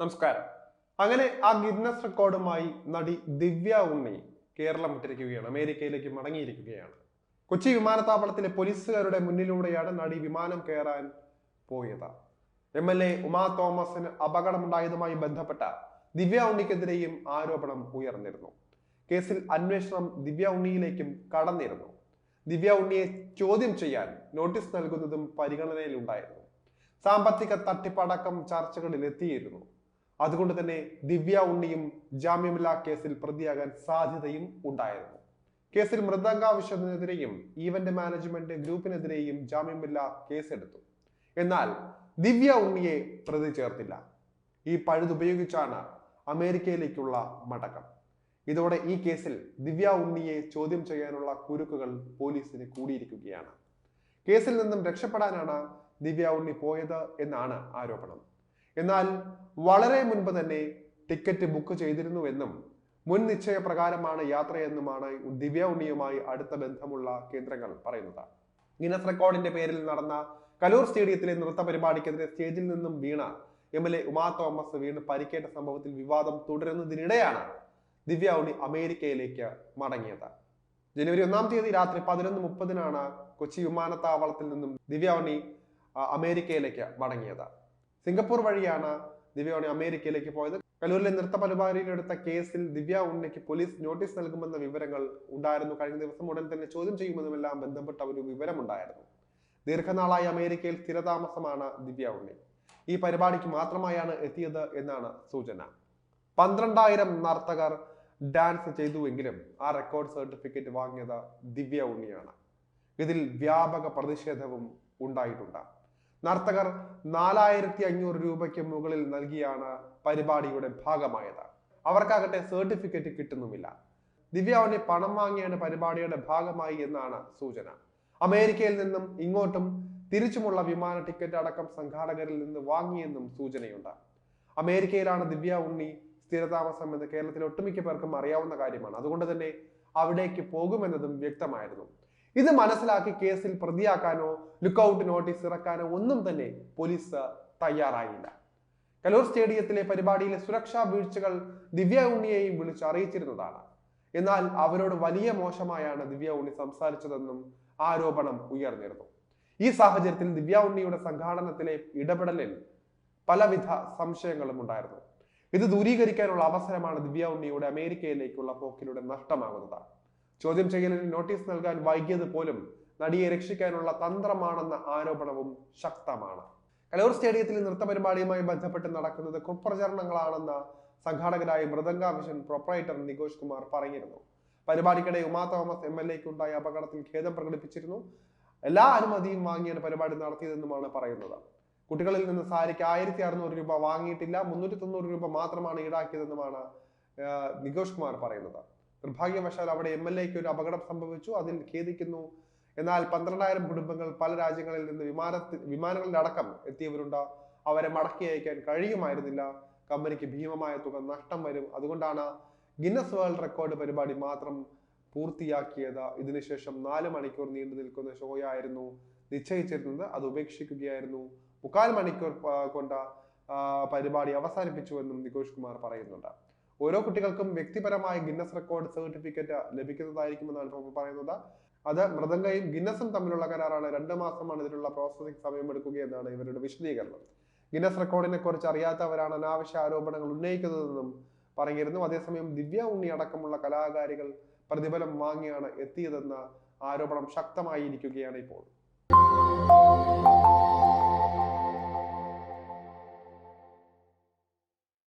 നമസ്കാരം. അങ്ങനെ ആ ഗിന്നസ് റെക്കോർഡുമായി നടി ദിവ്യ ഉണ്ണി കേരളം വിട്ടിരിക്കുകയാണ് അമേരിക്കയിലേക്ക് മടങ്ങിയിരിക്കുകയാണ്. കൊച്ചി വിമാനത്താവളത്തിലെ പോലീസുകാരുടെ മുന്നിലൂടെയാണ് നടി വിമാനം കയറാൻ പോയത്. എം എൽ എ ഉമാ തോമസിന് അപകടമുണ്ടായതുമായി ബന്ധപ്പെട്ട ദിവ്യ ഉണ്ണിക്കെതിരെയും ആരോപണം ഉയർന്നിരുന്നു. കേസിൽ അന്വേഷണം ദിവ്യ ഉണ്ണിയിലേക്കും കടന്നിരുന്നു. ദിവ്യ ഉണ്ണിയെ ചോദ്യം ചെയ്യാൻ നോട്ടീസ് നൽകുന്നതും പരിഗണനയിലുണ്ടായിരുന്നു. സാമ്പത്തിക തട്ടിപ്പടക്കം ചർച്ചകളിൽ എത്തിയിരുന്നു അതുകൊണ്ട് തന്നെ ദിവ്യ ഉണ്ണിയും ജാമ്യമില്ലാ കേസിൽ പ്രതിയാകാൻ സാധ്യതയും ഉണ്ടായിരുന്നു. കേസിൽ മൃദംഗാവശ്യത്തിനെതിരെയും ഈവന്റ് മാനേജ്മെന്റ് ഗ്രൂപ്പിനെതിരെയും ജാമ്യമില്ലാ കേസെടുത്തു. എന്നാൽ ദിവ്യ ഉണ്ണിയെ പ്രതി ചേർത്തില്ല. ഈ പഴുതുപയോഗിച്ചാണ് അമേരിക്കയിലേക്കുള്ള മടക്കം. ഇതോടെ ഈ കേസിൽ ദിവ്യ ഉണ്ണിയെ ചോദ്യം ചെയ്യാനുള്ള കുരുക്കുകൾ പോലീസിന് കൂടിയിരിക്കുകയാണ്. കേസിൽ നിന്നും രക്ഷപ്പെടാനാണ് ദിവ്യ ഉണ്ണി പോയത് എന്നാണ് ആരോപണം. എന്നാൽ വളരെ മുൻപ് തന്നെ ടിക്കറ്റ് ബുക്ക് ചെയ്തിരുന്നുവെന്നും മുൻ നിശ്ചയ പ്രകാരമാണ് യാത്രയെന്നുമാണ് ദിവ്യ ഉണ്ണിയുമായി അടുത്ത ബന്ധമുള്ള കേന്ദ്രങ്ങൾ പറയുന്നത്. ഗിനസ് റെക്കോർഡിന്റെ പേരിൽ നടന്ന കലൂർ സ്റ്റേഡിയത്തിലെ നൃത്ത പരിപാടിക്കെതിരെ സ്റ്റേജിൽ നിന്നും വീണ M L A Uma Thomas വീണ് പരിക്കേറ്റ സംഭവത്തിൽ വിവാദം തുടരുന്നതിനിടെയാണ് ദിവ്യ ഉണ്ണി അമേരിക്കയിലേക്ക് മടങ്ങിയത്. ജനുവരി ഒന്നാം തീയതി രാത്രി പതിനൊന്ന് മുപ്പതിനാണ് കൊച്ചി വിമാനത്താവളത്തിൽ നിന്നും ദിവ്യ ഉണ്ണി അമേരിക്കയിലേക്ക് മടങ്ങിയത്. സിംഗപ്പൂർ വഴിയാണ് ദിവ്യ ഉണ്ണി അമേരിക്കയിലേക്ക് പോയത്. കലൂരിലെ നൃത്ത പരിപാടിയിലെടുത്ത കേസിൽ ദിവ്യ ഉണ്ണിക്ക് പോലീസ് നോട്ടീസ് നൽകുമെന്ന വിവരങ്ങൾ ഉണ്ടായിരുന്നു. കഴിഞ്ഞ ദിവസം ഉടൻ തന്നെ ചോദ്യം ചെയ്യുമെന്നുമെല്ലാം ബന്ധപ്പെട്ട ഒരു വിവരമുണ്ടായിരുന്നു. ദീർഘനാളായി അമേരിക്കയിൽ സ്ഥിരതാമസമാണ് ദിവ്യ ഉണ്ണി. ഈ പരിപാടിക്ക് മാത്രമായാണ് എത്തിയത് എന്നാണ് സൂചന. പന്ത്രണ്ടായിരം നർത്തകർ ഡാൻസ് ചെയ്തുവെങ്കിലും ആ റെക്കോർഡ് സർട്ടിഫിക്കറ്റ് വാങ്ങിയത് ദിവ്യ ഉണ്ണിയാണ്. ഇതിൽ വ്യാപക പ്രതിഷേധവും ഉണ്ടായിട്ടുണ്ട്. നർത്തകർ നാലായിരത്തി അഞ്ഞൂറ് രൂപയ്ക്ക് മുകളിൽ നൽകിയാണ് പരിപാടിയുടെ ഭാഗമായത്. അവർക്കാകട്ടെ സർട്ടിഫിക്കറ്റ് കിട്ടുന്നുമില്ല. ദിവ്യ ഉണ്ണി പണം വാങ്ങിയാണ് പരിപാടിയുടെ ഭാഗമായി എന്നാണ് സൂചന. അമേരിക്കയിൽ നിന്നും ഇങ്ങോട്ടും തിരിച്ചുമുള്ള വിമാന ടിക്കറ്റ് അടക്കം സംഘാടകരിൽ നിന്ന് വാങ്ങിയെന്നും സൂചനയുണ്ട്. അമേരിക്കയിലാണ് ദിവ്യ ഉണ്ണി സ്ഥിരതാമസം എന്ന് കേരളത്തിലെ ഒട്ടുമിക്ക പേർക്കും അറിയാവുന്ന കാര്യമാണ്. അതുകൊണ്ട് തന്നെ അവിടേക്ക് പോകുമെന്നതും വ്യക്തമായിരുന്നു. ഇത് മനസ്സിലാക്കി കേസിൽ പ്രതിയാക്കാനോ ലുക്കൌട്ട് നോട്ടീസ് ഇറക്കാനോ ഒന്നും തന്നെ പോലീസ് തയ്യാറായില്ല. കലൂർ സ്റ്റേഡിയത്തിലെ പരിപാടിയിലെ സുരക്ഷാ വീഴ്ചകൾ ദിവ്യ ഉണ്ണിയെയും വിളിച്ചറിയിച്ചിരുന്നതാണ് എന്നാൽ അവരോട് വലിയ മോശമായാണ് ദിവ്യ ഉണ്ണി സംസാരിച്ചതെന്നും ആരോപണം ഉയർന്നിരുന്നു. ഈ സാഹചര്യത്തിൽ ദിവ്യ ഉണ്ണിയുടെ സംഘാടനത്തിലെ ഇടപെടലിൽ പലവിധ സംശയങ്ങളും ഉണ്ടായിരുന്നു. ഇത് ദൂരീകരിക്കാനുള്ള അവസരമാണ് ദിവ്യ ഉണ്ണിയുടെ അമേരിക്കയിലേക്കുള്ള പോക്കിലൂടെ നഷ്ടമാകുന്നത് ചോദ്യം ചെയ്യലിന് നോട്ടീസ് നൽകാൻ വൈകിയത് പോലും നടിയെ രക്ഷിക്കാനുള്ള തന്ത്രമാണെന്ന ആരോപണവും ശക്തമാണ്. കലൂർ സ്റ്റേഡിയത്തിൽ നൃത്ത പരിപാടിയുമായി ബന്ധപ്പെട്ട് നടക്കുന്നത് കുപ്രചരണങ്ങളാണെന്ന് സംഘാടകരായ മൃദംഗ മിഷൻ പ്രൊപ്പറേറ്റർ നികോഷ് കുമാർ പറഞ്ഞിരുന്നു. പരിപാടിക്കിടെ ഉമാ തോമസ് എം എൽ എക്കുണ്ടായ അപകടത്തിൽ ഖേദം പ്രകടിപ്പിച്ചിരുന്നു. എല്ലാ അനുമതിയും വാങ്ങിയാണ് പരിപാടി നടത്തിയതെന്നുമാണ് പറയുന്നത്. കുട്ടികളിൽ നിന്ന് സാരിക്ക് ആയിരത്തി അറുന്നൂറ് രൂപ വാങ്ങിയിട്ടില്ല മുന്നൂറ്റി തൊണ്ണൂറ് രൂപ മാത്രമാണ് ഈടാക്കിയതെന്നുമാണ് നികോഷ് കുമാർ പറയുന്നത്. നിർഭാഗ്യവശാൽ അവിടെ എം എൽ എക്ക് ഒരു അപകടം സംഭവിച്ചു. അതിൽ ഖേദിക്കുന്നു. എന്നാൽ പന്ത്രണ്ടായിരം കുടുംബങ്ങൾ പല രാജ്യങ്ങളിൽ നിന്ന് വിമാനത്തിൽ വിമാനങ്ങളിലടക്കം എത്തിയവരുണ്ട്. അവരെ മടക്കി അയക്കാൻ കഴിയുമായിരുന്നില്ല. കമ്പനിക്ക് ഭീമമായ തുക നഷ്ടം വരും. അതുകൊണ്ടാണ് ഗിന്നസ് വേൾഡ് റെക്കോർഡ് പരിപാടി മാത്രം പൂർത്തിയാക്കിയത്. ഇതിനുശേഷം നാല് മണിക്കൂർ നീണ്ടു നിൽക്കുന്ന ഷോയായിരുന്നു നിശ്ചയിച്ചിരുന്നത്. അത് ഉപേക്ഷിക്കുകയായിരുന്നു. മുക്കാൽ മണിക്കൂർ കൊണ്ട് പരിപാടി അവസാനിപ്പിച്ചുവെന്നും നികോഷ് കുമാർ പറയുന്നുണ്ട്. ഓരോ കുട്ടികൾക്കും വ്യക്തിപരമായ ഗിന്നസ് റെക്കോർഡ് സർട്ടിഫിക്കറ്റ് ലഭിക്കുന്നതായിരിക്കുമെന്നാണ് പറയുന്നത്. അത് മൃദംഗയും ഗിന്നസും തമ്മിലുള്ള കരാറാണ്. രണ്ട് മാസമാണ് ഇതിനുള്ള പ്രോസസ്സിംഗ് സമയം എടുക്കുകയെന്നാണ് ഇവരുടെ വിശദീകരണം. ഗിന്നസ് റെക്കോർഡിനെ കുറിച്ച് അറിയാത്തവരാണ് അനാവശ്യ ആരോപണങ്ങൾ ഉന്നയിക്കുന്നതെന്നും പറഞ്ഞിരുന്നു. അതേസമയം ദിവ്യ ഉണ്ണി അടക്കമുള്ള കലാകാരികൾ പ്രതിഫലം വാങ്ങിയാണ് എത്തിയതെന്ന ആരോപണം ശക്തമായിരിക്കുകയാണ് ഇപ്പോൾ.